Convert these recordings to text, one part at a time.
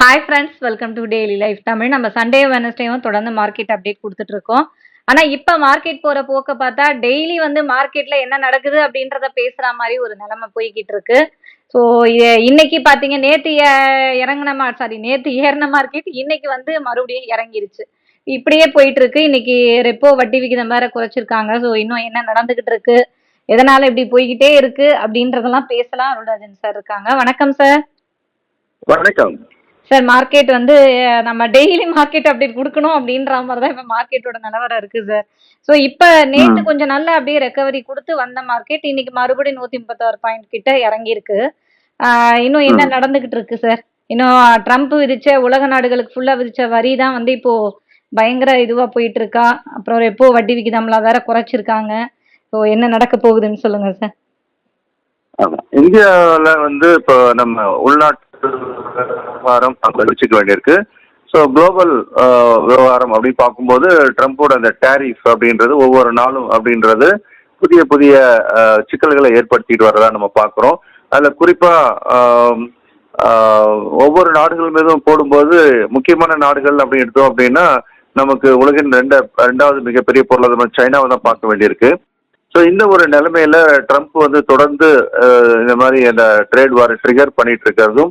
Hi friends welcome to daily life Tamil நம்ம Sunday வெனஸ்டேவும் தொடர்ந்து market update கொடுத்துட்டு இருக்கோம். ஆனா இப்ப மார்க்கெட் போற போக்க பார்த்தா டெய்லி வந்து மார்க்கெட்ல என்ன நடக்குது அப்படின்றத பேசுற மாதிரி ஒரு நிலைமை போய்கிட்டு இருக்கு. ஸோ இன்னைக்கு பாத்தீங்க நேத்து இறங்கின மா சாரி நேத்து ஏறின மார்க்கெட் இன்னைக்கு வந்து மறுபடியும் இறங்கிருச்சு. இப்படியே போயிட்டு இருக்கு. இன்னைக்கு ரெப்போ வட்டி விகிதம் வேற குறைச்சிருக்காங்க. ஸோ இன்னும் என்ன நடந்துகிட்டு இருக்கு? எதனால இப்படி போய்கிட்டே இருக்கு? அப்படின்றதெல்லாம் பேசலாம். அருள்ராஜன் சார் இருக்காங்க. வணக்கம் சார் வணக்கம். சார் மார்க்கெட் வந்து நம்ம டெய்லி மார்க்கெட் அப்டேட் கொடுக்கணும் அப்படின்ற மாதிரி தான் இப்போ மார்க்கெட்டோட நிலவரம் இருக்கு சார். ஸோ இப்போ நேற்று. கொஞ்சம் நல்லா அப்படியே ரெக்கவரி கொடுத்து வந்த மார்க்கெட் இன்னைக்கு மறுபடியும் நூற்றி முப்பத்தாறு பாயிண்ட் கிட்ட இறங்கியிருக்கு. இன்னும் என்ன. நடந்துகிட்டு இருக்கு சார்? இன்னும் ட்ரம்ப் விதிச்ச உலக நாடுகளுக்கு ஃபுல்லா விதிச்ச வரி தான் வந்து இப்போ பயங்கர இதுவா போயிட்டு இருக்கா அப்புறம் எப்போ வட்டி விகிதம்லாம் வேற குறைச்சிருக்காங்க. ஸோ என்ன நடக்க போகுதுன்னு சொல்லுங்க சார். இந்தியாவில் வந்து இப்போ நம்ம உள்நாட்டு விவகாரம் வச்சுக்க வேண்டியிருக்கு. ஸோ குளோபல் uh, விவகாரம் அப்படின்னு பார்க்கும்போது ட்ரம்ப்போட அந்த டேரிஃப் அப்படின்றது ஒவ்வொரு நாளும் அப்படின்றது புதிய புதிய uh, சிக்கல்களை ஏற்படுத்திட்டு வரதா நம்ம பார்க்குறோம். அதில் குறிப்பாக um, uh, ஒவ்வொரு நாடுகள் மீதும் போடும்போது முக்கியமான நாடுகள் அப்படின்னு எடுத்தோம் அப்படின்னா நமக்கு உலகின் ரெண்ட ரெண்டாவது மிகப்பெரிய பொருளாதாரம் சைனாவை தான் பார்க்க வேண்டியிருக்கு. ஸோ இந்த ஒரு நிலைமையில ட்ரம்ப் வந்து தொடர்ந்து இந்த மாதிரி அந்த ட்ரேட் வார் ட்ரிகர் பண்ணிட்டு இருக்கிறதும்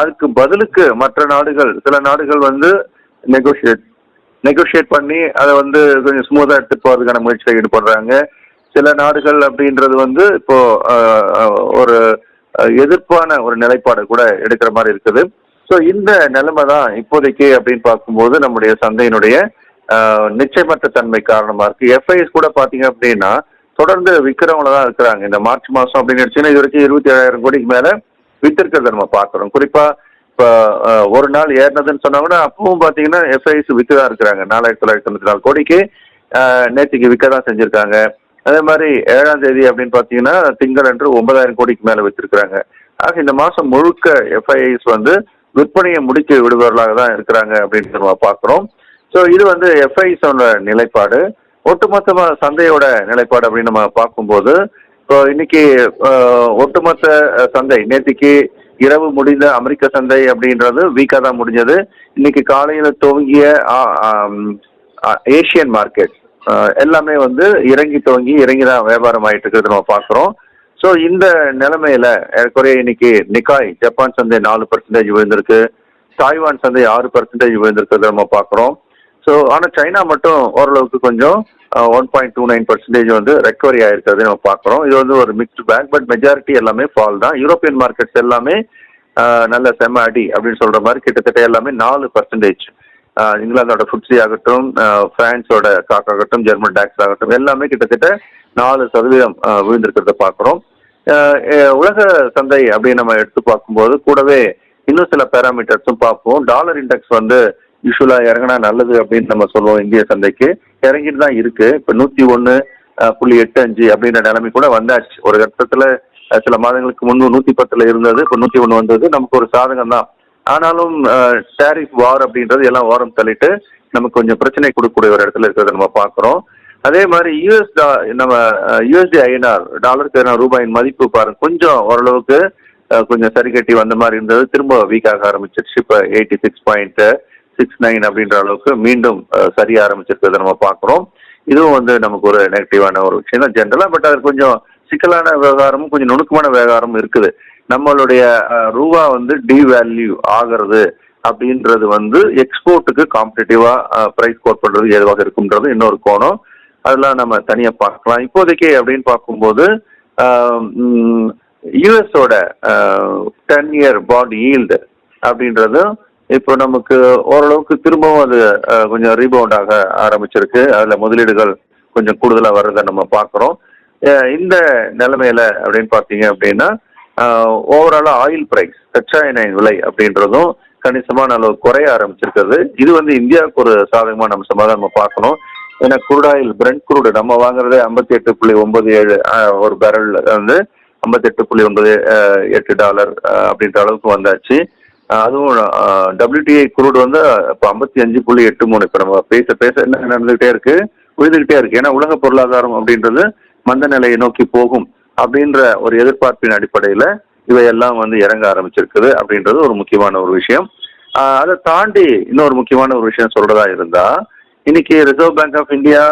அதுக்கு பதிலுக்கு மற்ற நாடுகள் சில நாடுகள் வந்து நெகோஷியேட் நெகோஷியேட் பண்ணி அதை வந்து கொஞ்சம் ஸ்மூத்தாக எடுத்துட்டு போகிறதுக்கான முயற்சியில் ஈடுபடுறாங்க. சில நாடுகள் அப்படின்றது வந்து இப்போ ஒரு எதிர்ப்பான ஒரு நிலைப்பாடு கூட எடுக்கிற மாதிரி இருக்குது. ஸோ இந்த நிலைமை தான் இப்போதைக்கு அப்படின்னு பார்க்கும்போது நம்முடைய சந்தையினுடைய நிச்சயமற்ற தன்மை காரணமா இருக்கு. எஃப்ஐஎஸ் கூட பாத்தீங்க அப்படின்னா தொடர்ந்து விற்கிறவங்கள தான் இருக்கிறாங்க இந்த மார்ச் மாசம் அப்படின்னு எடுத்தீங்கன்னா இது வரைக்கும் இருபத்தி ஏழாயிரம் கோடிக்கு மேல வித்திருக்கிறத நம்ம பார்க்குறோம். குறிப்பாக இப்போ ஒரு நாள் ஏறினதுன்னு சொன்னாங்கன்னா அப்பவும் பார்த்தீங்கன்னா எஃப்ஐஎஸ் விற்று தான் இருக்கிறாங்க. நாலாயிரத்தி தொள்ளாயிரத்தி தொண்ணூற்றி நாலு கோடிக்கு நேற்றுக்கு விற்க தான் செஞ்சுருக்காங்க. அதே மாதிரி ஏழாம் தேதி அப்படின்னு பார்த்தீங்கன்னா திங்கள் அன்று ஒன்பதாயிரம் கோடிக்கு மேலே விற்றுருக்குறாங்க ஆக இந்த மாதம் முழுக்க எஃப்ஐஎஸ் வந்து விற்பனையை முடிக்க விடுபவர்களாக தான் இருக்கிறாங்க அப்படின்னு நம்ம பார்க்குறோம். ஸோ இது வந்து எஃப்ஐஸோட நிலைப்பாடு. ஒட்டுமொத்தமாக சந்தையோட நிலைப்பாடு அப்படின்னு நம்ம பார்க்கும்போது இப்போ இன்னைக்கு ஒட்டுமொத்த சந்தை நேற்றுக்கு இரவு முடிந்த அமெரிக்க சந்தை அப்படின்றது வீக்காக தான் முடிஞ்சது. இன்னைக்கு காலையில துவங்கிய ஏஷியன் ஏசியன் மார்க்கெட் எல்லாமே வந்து இறங்கி துவங்கி இறங்கி தான் வியாபாரம் ஆயிட்டு இருக்கிறது நம்ம பார்க்குறோம். ஸோ இந்த நிலைமையில ஏற்கனவே இன்னைக்கு நிக்காய் ஜப்பான் சந்தை நாலு பர்சன்டேஜ் விழுந்திருக்கு. தாய்வான் சந்தை ஆறு பர்சன்டேஜ் விழுந்திருக்கிறத நம்ம பார்க்குறோம். ஸோ ஆனால் சைனா மட்டும் ஓரளவுக்கு கொஞ்சம் one point two nine percentage வந்து ரெக்கவரி ஆயிருக்கிறது நம்ம பார்க்குறோம். இது வந்து ஒரு மிக்ஸ்டு பேக் பட் மெஜாரிட்டி எல்லாமே ஃபால் தான். யூரோப்பியன் மார்க்கெட்ஸ் எல்லாமே நல்ல செம்ம அடி அப்படின்னு சொல்கிற மாதிரி கிட்டத்தட்ட எல்லாமே நாலு பர்சன்டேஜ் இங்கிலாந்தோட ஃபுட்ஸி ஆகட்டும் ஆஹ், பிரான்ஸோட காக் ஆகட்டும் ஜெர்மன் டாக்ஸ் ஆகட்டும் எல்லாமே கிட்டத்தட்ட நாலு சதவீதம் விழுந்திருக்கிறத பார்க்குறோம். உலக சந்தை அப்படின்னு நம்ம எடுத்து பார்க்கும்போது கூடவே இன்னும் சில பேராமீட்டர்ஸும் பார்ப்போம். டாலர் இண்டெக்ஸ் வந்து யூஸ்வலாக இறங்கினா நல்லது அப்படின்னு நம்ம சொல்லுவோம் இந்திய சந்தைக்கு. இறங்கிட்டு தான் இருக்கு. இப்போ நூத்தி ஒன்னு புள்ளி எட்டு அஞ்சு அப்படின்ற நிலைமை கூட வந்தாச்சு. ஒரு கட்டத்துல சில மாதங்களுக்கு முன்பு நூத்தி பத்துல இருந்தது இப்போ நூத்தி ஒன்னு வந்தது. நமக்கு ஒரு சாதகம் தான். ஆனாலும் டேரிஃப் வார் அப்படின்றது எல்லாம் வாரம் தள்ளிட்டு நமக்கு கொஞ்சம் பிரச்சனை கொடுக்கக்கூடிய ஒரு இடத்துல இருக்கிறத நம்ம பார்க்குறோம். அதே மாதிரி யூஎஸ் நம்ம யூஎஸ்டி ஐஎன்ஆர் டாலருக்கு எதிரான ரூபாயின் மதிப்பு பாருங்க. கொஞ்சம் ஓரளவுக்கு கொஞ்சம் சரி கட்டி வந்த மாதிரி இருந்தது. திரும்ப வீக் ஆக ஆரம்பிச்சிருச்சு. இப்போ eighty six point six nine அப்படின்ற அளவுக்கு மீண்டும் சரிய ஆரம்பிச்சிருக்கிறத நம்ம பார்க்குறோம். இதுவும் வந்து நமக்கு ஒரு நெகட்டிவான ஒரு விஷயம் தான் ஜென்ரலாக பட் அது கொஞ்சம் சிக்கலான விவகாரமும் கொஞ்சம் நுணுக்கமான விவகாரமும் இருக்குது. நம்மளுடைய ரூபா வந்து டிவேல்யூ ஆகிறது அப்படின்றது வந்து எக்ஸ்போர்ட்டுக்கு காம்படிட்டிவா ப்ரைஸ் கோட் பண்றது எதுவாக இருக்கும்ன்றது இன்னொரு கோணம். அதெல்லாம் நம்ம தனியாக பார்க்கலாம். இப்போதைக்கு அப்படின்னு பார்க்கும்போது யூஎஸோட டென் இயர் பாண்ட் ஈல்டு அப்படின்றதும் இப்போ நமக்கு ஓரளவுக்கு திரும்பவும் அது கொஞ்சம் ரீபவுண்ட் ஆக ஆரம்பிச்சிருக்கு. அதில் முதலீடுகள் கொஞ்சம் கூடுதலாக வர்றதை நம்ம பார்க்குறோம். இந்த நிலைமையில அப்படின்னு பார்த்தீங்க அப்படின்னா ஓவராலாக ஆயில் பிரைஸ் கச்சா எண்ணெய் விலை அப்படின்றதும் கணிசமான அளவு குறைய ஆரம்பிச்சிருக்கிறது. இது வந்து இந்தியாவுக்கு ஒரு சாதகமான அம்சமாக தான் நம்ம பார்க்கணும். ஏன்னா குருடாயில் பிரெண்ட் குரூடு நம்ம வாங்குறதே ஐம்பத்தி எட்டு புள்ளி ஒன்பது ஏழு ஒரு பேரல் வந்து ஐம்பத்தெட்டு புள்ளி ஒன்பது எட்டு டாலர் அப்படின்ற அளவுக்கு வந்தாச்சு. அதுவும் டபிள்யூடிஐ குரூட் வந்து இப்போ ஐம்பத்தி அஞ்சு புள்ளி எட்டு மூணு. இப்போ நம்ம பேச பேச என்ன நடந்துகிட்டே இருக்கு? விழுந்துகிட்டே இருக்கு. ஏன்னா உலக பொருளாதாரம் அப்படின்றது மந்த நிலையை நோக்கி போகும் அப்படின்ற ஒரு எதிர்பார்ப்பின் அடிப்படையில் இவையெல்லாம் வந்து இறங்க ஆரம்பிச்சிருக்குது அப்படின்றது ஒரு முக்கியமான ஒரு விஷயம். அதை தாண்டி இன்னொரு முக்கியமான ஒரு விஷயம் சொல்றதா இருந்தா இன்னைக்கு ரிசர்வ் பேங்க் ஆஃப் இந்தியா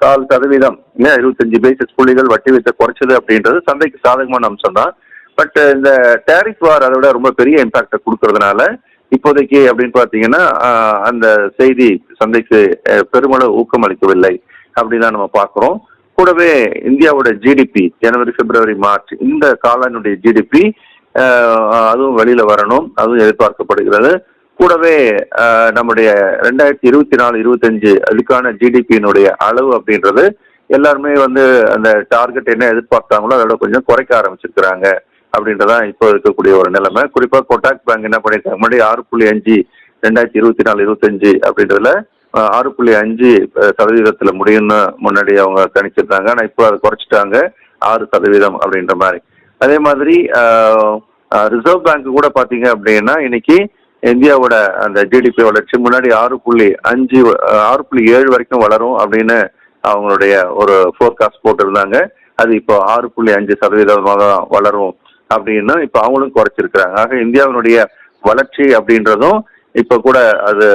கால் சதவீதம் இல்லையா இருபத்தஞ்சு பேசிஸ் புள்ளிகள் வட்டி வீதத்தை குறைச்சது அப்படின்றது சந்தைக்கு சாதகமான அம்சம் தான் பட் uh, இந்த டேரிஃப் வார் அதை விட ரொம்ப பெரிய இம்பாக்டை கொடுக்கறதுனால இப்போதைக்கு அப்படின்னு பார்த்தீங்கன்னா அந்த செய்தி சந்தைக்கு பெருமளவு ஊக்கம் அளிக்கவில்லை அப்படின்னு தான் நம்ம பார்க்குறோம். கூடவே இந்தியாவோட ஜிடிபி ஜனவரி பிப்ரவரி மார்ச் இந்த காலனுடைய ஜிடிபி அதுவும் வெளியில வரணும். அதுவும் எதிர்பார்க்கப்படுகிறது. கூடவே நம்முடைய ரெண்டாயிரத்தி இருபத்தி நாலு இருபத்தஞ்சு அதுக்கான ஜிடிபியினுடைய அளவு அப்படின்றது எல்லாருமே வந்து அந்த டார்கெட் என்ன எதிர்பார்த்தாங்களோ அதோட கொஞ்சம் குறைக்க ஆரம்பிச்சிருக்கிறாங்க. அப்படின்றதான் இப்போ இருக்கக்கூடிய ஒரு நிலைமை. குறிப்பாக கொட்டாக் பேங்க் என்ன பண்ணியிருக்காங்க முன்னாடி ஆறு புள்ளி அஞ்சு ரெண்டாயிரத்தி இருபத்தி நாலு இருபத்தஞ்சு அப்படின்றதுல ஆறு புள்ளி அஞ்சு சதவீதத்தில் முடியும்னு முன்னாடி அவங்க கணிச்சிருந்தாங்க. ஆனால் இப்போ அதை குறைச்சிட்டாங்க. ஆறு சதவீதம் அப்படின்ற மாதிரி. அதே மாதிரி ரிசர்வ் பேங்க் கூட பார்த்தீங்க அப்படின்னா இன்னைக்கு இந்தியாவோட அந்த ஜிடிபி வளர்ச்சி முன்னாடி ஆறு புள்ளி அஞ்சு ஆறு புள்ளி ஏழு வரைக்கும் வளரும் அப்படின்னு அவங்களுடைய ஒரு ஃபோர்காஸ்ட் போட்டிருந்தாங்க. அது இப்போ ஆறு புள்ளி அஞ்சு சதவீதமாக தான் வளரும். அப்படின்னா இப்போ அவங்களும் குறைச்சிருக்கிறாங்க. ஆக இந்தியாவினுடைய வளர்ச்சி அப்படின்றதும் இப்போ கூட அது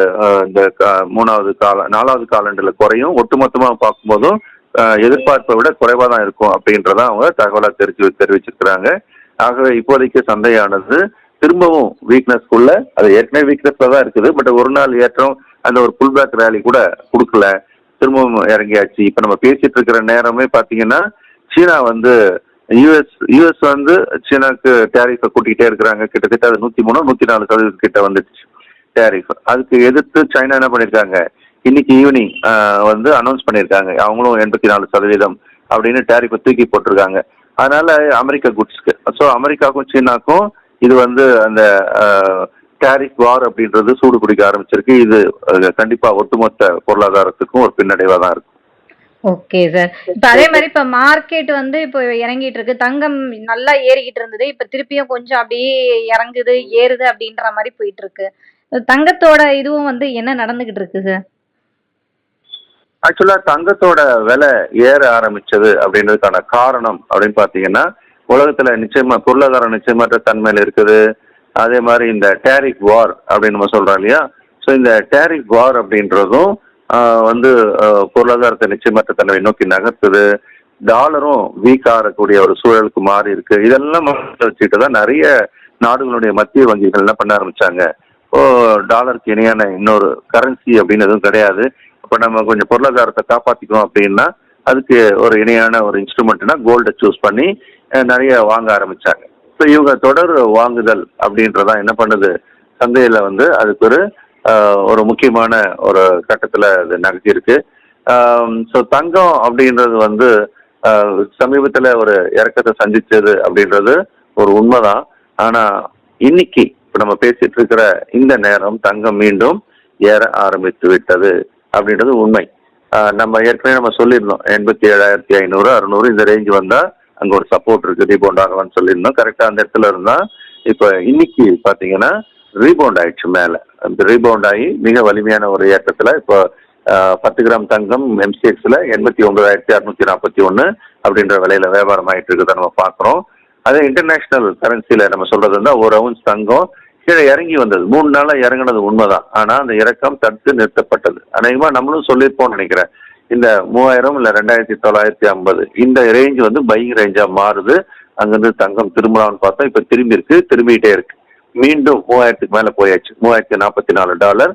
இந்த கா- மூணாவது கால நாலாவது காலண்டில் குறையும். ஒட்டுமொத்தமாக பார்க்கும்போதும் எதிர்பார்ப்பை விட குறைவாக தான் இருக்கும் அப்படின்றத அவங்க தகவலாக தெரிவிச்சு தெரிவிச்சிருக்கிறாங்க. ஆகவே இப்போதைக்கு சந்தையானது திரும்பவும் வீக்னஸ்க்குள்ள அது ஏற்கனவே வீக்னஸ்ல தான் இருக்குது. பட் ஒரு நாள் ஏற்றம் அந்த ஒரு புல் பேக் ரேலி கூட கொடுக்கல. திரும்பவும் இறங்கியாச்சு. இப்போ நம்ம பேசிட்டு இருக்கிற நேரமே பார்த்தீங்கன்னா சீனா வந்து யூஎஸ் யூஎஸ் வந்து சீனாக்கு டேரிஃபை கூட்டிகிட்டே இருக்கிறாங்க. கிட்டத்தட்ட அது நூற்றி மூணு நூற்றி நாலு சதவீதம் கிட்ட வந்துடுச்சு டேரிஃப் அதுக்கு எதிர்த்து சைனா என்ன பண்ணியிருக்காங்க? இன்னைக்கு ஈவினிங் வந்து அனௌன்ஸ் பண்ணியிருக்காங்க. அவங்களும் எண்பத்தி நாலு சதவீதம் அப்படின்னு டேரிஃபை தூக்கி போட்டிருக்காங்க. அதனால அமெரிக்கா குட்ஸ்க்கு ஸோ அமெரிக்காவுக்கும் சீனாக்கும் இது வந்து அந்த டேரிஃப் வார் அப்படின்றது சூடு பிடிக்க ஆரம்பிச்சிருக்கு. இது கண்டிப்பாக ஒட்டுமொத்த பொருளாதாரத்துக்கும் ஒரு பின்னடைவாக தான் இருக்கும். ஓகே சார் இப்ப அதே மாதிரி இப்ப மார்க்கெட் வந்து இப்போ இறங்கிட்டு இருக்கு. தங்கம் நல்லா ஏறிக்கிட்டு இருந்தது. இப்ப திருப்பியும் கொஞ்சம் அப்படியே இறங்குது ஏறுது அப்படின்ற மாதிரி போயிட்டு இருக்கு. தங்கத்தோட இதுவும் வந்து என்ன நடந்துகிட்டு இருக்கு சார் ஆக்சுவலா தங்கத்தோட விலை ஏற ஆரம்பிச்சது அப்படின்றதுக்கான காரணம் அப்படின்னு பாத்தீங்கன்னா உலகத்துல நிச்சயமா பொருளாதாரம் நிச்சயமற்ற தன்மையில இருக்குது. அதே மாதிரி இந்த டேரிஃப் வார் அப்படின்னு நம்ம சொல்றோம் இல்லையா? ஸோ இந்த டேரிஃப் வார் அப்படின்றதும் வந்து பொருளாதாரத்தை நிச்சயமற்ற தன்மை நோக்கி நகர்த்துது. டாலரும் வீக் ஆகக்கூடிய ஒரு சூழலுக்கு மாறி இருக்கு. இதெல்லாம் வச்சுக்கிட்டு தான் நிறைய நாடுகளுடைய மத்திய வங்கிகள் பண்ண ஆரம்பிச்சாங்க? ஓ டாலருக்கு இணையான இன்னொரு கரன்சி அப்படின்னு எதுவும் கிடையாது. இப்போ நம்ம கொஞ்சம் பொருளாதாரத்தை காப்பாற்றிக்கணும் அப்படின்னா அதுக்கு ஒரு இணையான ஒரு இன்ஸ்ட்ருமெண்ட்னா கோல்டை சூஸ் பண்ணி நிறைய வாங்க ஆரம்பிச்சாங்க. ஸோ இவங்க தொடர் வாங்குதல் அப்படின்றதான் என்ன பண்ணுது? சந்தையில் வந்து அதுக்கு ஒரு ஒரு முக்கியமான ஒரு கட்டத்தில் அது நகர்த்தியிருக்கு. ஸோ தங்கம் அப்படின்றது வந்து சமீபத்தில் ஒரு இறக்கத்தை சந்திச்சது அப்படின்றது ஒரு உண்மைதான். ஆனால் இன்னைக்கு இப்போ நம்ம பேசிட்டு இருக்கிற இந்த நேரம் தங்கம் மீண்டும் ஏற ஆரம்பித்து விட்டது அப்படின்றது உண்மை. நம்ம ஏற்கனவே நம்ம சொல்லியிருந்தோம் எண்பத்தி ஏழாயிரத்தி ஐநூறு அறுநூறு இந்த ரேஞ்ச் வந்தால் அங்கே ஒரு சப்போர்ட் இருக்கு ரீபவுண்ட் ஆகலாம்னு சொல்லியிருந்தோம். கரெக்டாக அந்த இடத்துல இருந்தால் இப்போ இன்னைக்கு பார்த்தீங்கன்னா ரீபவுண்ட் ஆயிடுச்சு மேலே. அந்த ரீபவுண்ட் ஆகி மிக வலிமையான ஒரு ஏற்றத்தில் இப்போ பத்து கிராம் தங்கம் எம்சிஎக்ஸில் எண்பத்தி ஒன்பதாயிரத்தி அறுநூத்தி நாற்பத்தி ஒன்று அப்படின்ற விலையில வியாபாரம் ஆகிட்டு இருக்கிறத நம்ம பார்க்குறோம். அதே இன்டர்நேஷ்னல் கரன்சியில் நம்ம சொல்கிறது வந்து ஒரு அவுன்ஸ் தங்கம் கீழே இறங்கி வந்தது. மூணு நாளாக இறங்குனது உண்மைதான். ஆனால் அந்த இறக்கம் தடுத்து நிறுத்தப்பட்டது. அநேகமாக நம்மளும் சொல்லியிருப்போம்னு நினைக்கிறேன். இந்த மூவாயிரம் இல்லை ரெண்டாயிரத்தி தொள்ளாயிரத்தி ஐம்பது இந்த ரேஞ்ச் வந்து பையிங் ரேஞ்சாக மாறுது. அங்கேருந்து தங்கம் திரும்பலாம்னு பார்த்தா இப்போ திரும்பி இருக்கு திரும்பிக்கிட்டே இருக்கு. மீண்டும் மூவாயிரத்துக்கு மேலே போயாச்சு. மூவாயிரத்தி நாற்பத்தி நாலு டாலர்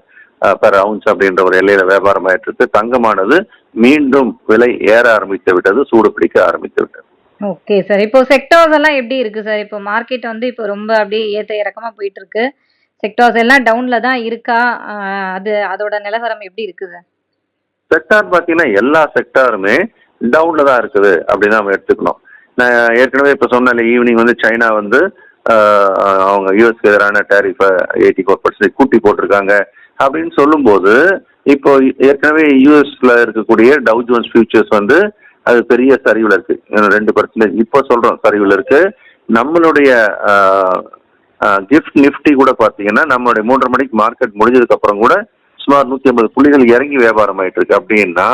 பெர் அவுன்ஸ் அப்படின்ற ஒரு எல்லையில வியாபாரம் ஆயிட்டு தங்கமானது மீண்டும் விலை ஏற ஆரம்பித்து விட்டது சூடு பிடிக்க ஆரம்பித்து விட்டது. Okay sir. இப்போ செக்டார்ஸ் எல்லாம் எப்படி இருக்கு சார்? இப்போ மார்க்கெட் வந்து இப்போ ரொம்ப அப்படியே ஏத்த இறக்கமா போயிட்டு இருக்கு செக்டார்ஸ் எல்லாம் டவுன்ல தான் இருக்கா? அது அதோட நிலவரம் எப்படி இருக்கு சார்? செக்டார் பார்த்தீங்கன்னா எல்லா செக்டாருமே டவுன்ல தான் இருக்குது அப்படின்னு நம்ம எடுத்துக்கணும். நான் ஏற்கனவே இப்போ சொன்னேன் ஈவினிங் வந்து சைனா வந்து அவங்க யூஎஸ்க்கு எதிரான டேரிஃபை எயிட்டி ஃபோர் பர்சன்டேஜ் கூட்டி போட்டிருக்காங்க. அப்படின்னு சொல்லும்போது இப்போ ஏற்கனவே யூஎஸ்ல இருக்கக்கூடிய டவு ஜோன்ஸ் ஃபியூச்சர்ஸ் வந்து அது பெரிய சரிவில் இருக்கு. ரெண்டு பர்சன்டேஜ் இப்போ சொல்றோம் சரிவில் இருக்கு. நம்மளுடைய கிஃப்ட் நிஃப்டி கூட பார்த்தீங்கன்னா நம்மளுடைய மூன்றரை மணிக்கு மார்க்கெட் முடிஞ்சதுக்கு அப்புறம் கூட சுமார் நூற்றி ஐம்பது புள்ளிகள் இறங்கி வியாபாரம் ஆயிட்டு இருக்கு அப்படின்னா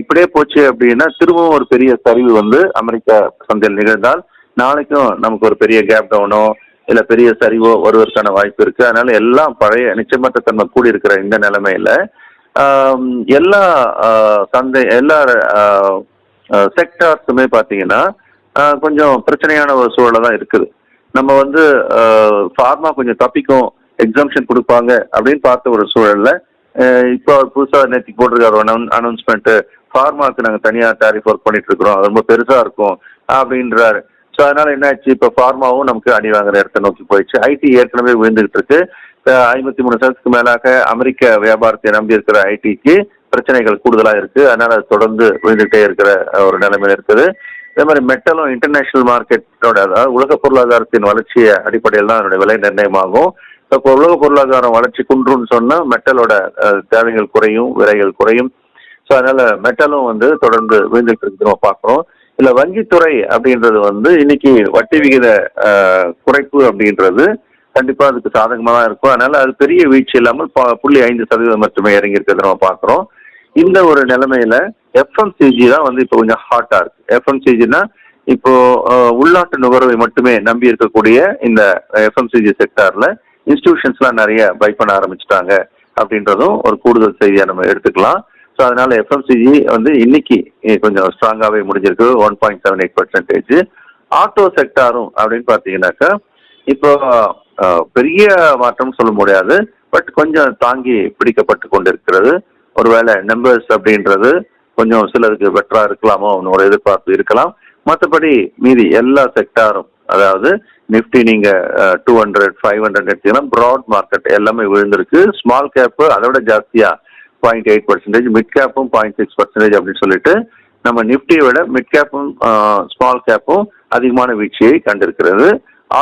இப்படியே போச்சு அப்படின்னா திரும்பவும் ஒரு பெரிய சரிவு வந்து அமெரிக்கா சந்தையில் நிகழ்ந்தால் நாளைக்கும் நமக்கு ஒரு பெரிய கேப் டவுனோ இல்ல பெரிய சரிவோ வருவதற்கான வாய்ப்பு இருக்கு. அதனால எல்லாம் பழைய நிச்சயமற்ற தன்மை கூடி இருக்கிற இந்த நிலைமையில எல்லா சந்தை எல்லா செக்டார்ஸுமே பார்த்தீங்கன்னா கொஞ்சம் பிரச்சனையான ஒரு சூழல தான் இருக்குது. நம்ம வந்து ஃபார்மா கொஞ்சம் தப்பிக்கும் எக்ஸாம்ஷன் கொடுப்பாங்க அப்படின்னு பார்த்த ஒரு சூழல்ல இப்போ புதுசாக நேற்று போட்டிருக்காரு அனௌன்ஸ்மெண்ட் ஃபார்மாவுக்கு நாங்கள் தனியாக டாரிஃப் ஒர்க் பண்ணிட்டு இருக்கிறோம். அது ரொம்ப பெருசாக இருக்கும் அப்படின்றாரு. ஸோ அதனால என்னாச்சு? இப்போ ஃபார்மாவும் நமக்கு அடி வாங்குற இடத்த நோக்கி போயிடுச்சு. ஐடி ஏற்கனவே விழுந்துகிட்டு இருக்கு. ஐம்பத்தி மூணு சதத்துக்கு மேலாக அமெரிக்க வியாபாரத்தை நம்பி இருக்கிற ஐடிக்கு பிரச்சனைகள் கூடுதலாக இருக்கு. அதனால அது தொடர்ந்து விழுந்துகிட்டே இருக்கிற ஒரு நிலைமையில இருக்குது. அதே மாதிரி மெட்டலும் இன்டர்நேஷனல் மார்க்கெட்டோட அதாவது உலக பொருளாதாரத்தின் வளர்ச்சியை அடிப்படையில் தான் அதனுடைய விலை நிர்ணயமாகும். இப்போ உலக பொருளாதாரம் வளர்ச்சி குன்றுன்னு சொன்னால் மெட்டலோட தேவைகள் குறையும் விலைகள் குறையும். ஸோ அதனால மெட்டலும் வந்து தொடர்ந்து விழுந்துட்டு இருக்கு நம்ம பார்க்குறோம். இல்ல வங்கித்துறை அப்படின்றது வந்து இன்னைக்கு வட்டி விகித குறைப்பு அப்படின்றது கண்டிப்பா அதுக்கு சாதகமா தான் இருக்கும். அதனால அது பெரிய வீழ்ச்சி இல்லாமல் புள்ளி ஐந்து சதவீதம் மட்டுமே இறங்கி இருக்கிறத நம்ம பார்க்குறோம். இந்த ஒரு நிலைமையில எஃப்எம்சிஜி தான் வந்து இப்போ கொஞ்சம் ஹாட்டா இருக்கு. எஃப்எம்சிஜினா இப்போ உள்நாட்டு நுகர்வை மட்டுமே நம்பி இருக்கக்கூடிய இந்த எஃப்எம்சிஜி செக்டார்ல இன்ஸ்டிடியூஷன்ஸ்லாம் நிறைய பை பண்ண ஆரம்பிச்சிட்டாங்க அப்படின்றதும் ஒரு கூடுதல் செய்தியை நம்ம எடுத்துக்கலாம். ஸோ அதனால எஃப்எம்சிஜி வந்து இன்னைக்கு கொஞ்சம் ஸ்ட்ராங்காகவே முடிஞ்சிருக்கு. One point seven eight percentage auto செக்டாரும் அப்படின்னு பார்த்தீங்கன்னாக்கா இப்போ பெரிய மாற்றம் சொல்ல முடியாது. பட் கொஞ்சம் தாங்கி பிடிக்கப்பட்டு கொண்டிருக்கிறது. ஒருவேளை நம்பர்ஸ் அப்படின்றது கொஞ்சம் சிலருக்கு பெட்டரா இருக்கலாமோ அவனோட ஒரு எதிர்பார்ப்பு இருக்கலாம். மற்றபடி மீதி எல்லா செக்டாரும் அதாவது நிஃப்டி நீங்க டூ ஹண்ட்ரட் ஃபைவ் ஹண்ட்ரட் எடுத்தீங்கன்னா ப்ராட் மார்க்கெட் எல்லாமே விழுந்திருக்கு. ஸ்மால் கேப்பு அதை விட ஜாஸ்தியா பாயிண்ட் எயிட் பர்சன்டேஜ் மிட் கேப்பும் பாயிண்ட் சிக்ஸ் பர்சன்டேஜ் அப்படின்னு சொல்லிட்டு நம்ம நிப்டியை விட மிட் கேப்பும் ஸ்மால் கேப்பும் அதிகமான வீழ்ச்சியை கண்டிருக்கிறது.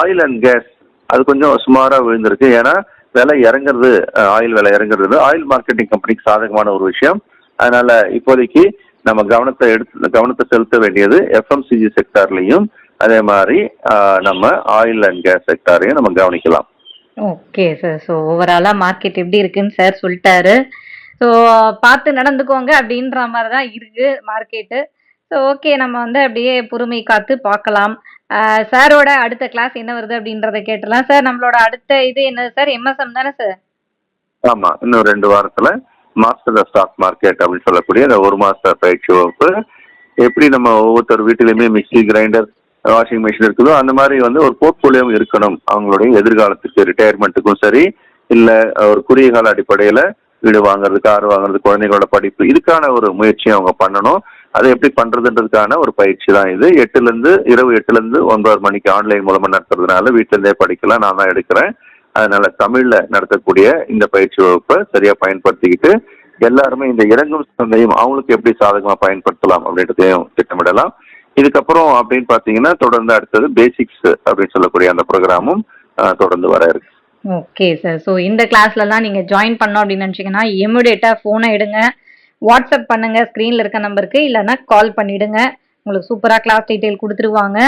ஆயில் அண்ட் கேஸ் அது கொஞ்சம் சுமாராக விழுந்திருக்கு. ஏன்னா விலை இறங்குறது ஆயில் விலை இறங்குறது ஆயில் மார்க்கெட்டிங் கம்பெனிக்கு சாதகமான ஒரு விஷயம். அதனால இப்போதைக்கு நம்ம கவனத்தை எடுத்து கவனத்தை செலுத்த வேண்டியது எஃப்எம்சிஜி செக்டார்லையும் அதே மாதிரி நம்ம ஆயில் அண்ட் கேஸ் செக்டாரையும் நம்ம கவனிக்கலாம். ஓகே சார் ஸோ ஓவராலாக மார்க்கெட் எப்படி இருக்குன்னு சார் சொல்லிட்டாரு. ஸோ பார்த்து நடந்துக்கோங்க அப்படின்ற மாதிரி தான் இருக்கு மார்க்கெட்டு ஸோ ஓகே நம்ம வந்து அப்படியே பொறுமை காத்து பார்க்கலாம். சாரோட அடுத்த கிளாஸ் என்ன வருது அப்படின்றத கேட்டலாம் சார் நம்மளோட அடுத்த இது என்னது சார்? எம்எஸ்எம் தானே சார்? ஆமா இன்னும் ரெண்டு வாரத்துல மாஸ்டர் ஸ்டாக் மார்க்கெட் அப்படின்னு சொல்லக்கூடிய அந்த ஒரு மாச பயிற்சி வகுப்பு எப்படி நம்ம ஒவ்வொருத்தர் வீட்டிலையுமே மிக்சி கிரைண்டர் வாஷிங் மிஷின் இருக்குதோ அந்த மாதிரி வந்து ஒரு போர்ட்போலியோவும் இருக்கணும். அவங்களுடைய எதிர்காலத்துக்கு ரிட்டையர்மெண்ட்டுக்கும் சரி இல்லை ஒரு குறுகிய கால அடிப்படையில் வீடு வாங்குறது கார் வாங்குறது குழந்தைகளோட படிப்பு இதுக்கான ஒரு முயற்சியை அவங்க பண்ணணும். அதை எப்படி பண்றதுன்றதுக்கான ஒரு பயிற்சி தான் இது. எட்டுல இருந்து இரவு எட்டுல இருந்து ஒன்பது மணிக்கு ஆன்லைன் மூலமா நடத்துறதுனால வீட்டுல இருந்தே படிக்கலாம். நான் தான் எடுக்கிறேன். அதனால தமிழ்ல நடத்தக்கூடிய இந்த பயிற்சி வகுப்பை சரியா பயன்படுத்திக்கிட்டு எல்லாருமே இந்த இறங்கும் சந்தையும் அவங்களுக்கு எப்படி சாதகமா பயன்படுத்தலாம் அப்படின்றதையும் திட்டமிடலாம். இதுக்கப்புறம் அப்படின்னு பாத்தீங்கன்னா தொடர்ந்து அடுத்தது பேசிக்ஸ் அப்படின்னு சொல்லக்கூடிய அந்த ப்ரோக்ராமும் தொடர்ந்து வர இருக்கு. ஓகே சார் ஸோ இந்த கிளாஸ்லலாம் நீங்கள் ஜாயின் பண்ணோம் அப்படின்னு நினச்சிங்கன்னா இமிடியேட்டாக ஃபோனை எடுங்க. வாட்ஸ்அப் பண்ணுங்க. ஸ்க்ரீனில் இருக்க நம்பருக்கு இல்லைன்னா கால் பண்ணிடுங்க. உங்களுக்கு சூப்பராக கிளாஸ் டீட்டெயில் கொடுத்துருவாங்க.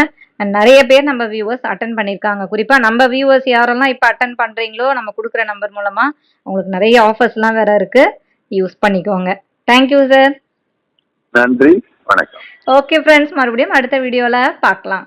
அண்ட் நிறைய பேர் நம்ம வியூவர்ஸ் அட்டன் பண்ணியிருக்காங்க. குறிப்பாக நம்ம வியூவர்ஸ் யாரெல்லாம் இப்போ அட்டன் பண்ணுறீங்களோ நம்ம கொடுக்குற நம்பர் மூலமாக உங்களுக்கு நிறைய ஆஃபர்ஸ்லாம் வேற இருக்குது யூஸ் பண்ணிக்கோங்க. தேங்க்யூ சார் நன்றி. வணக்கம். ஓகே ஃப்ரெண்ட்ஸ் மறுபடியும் அடுத்த வீடியோவில் பார்க்கலாம்.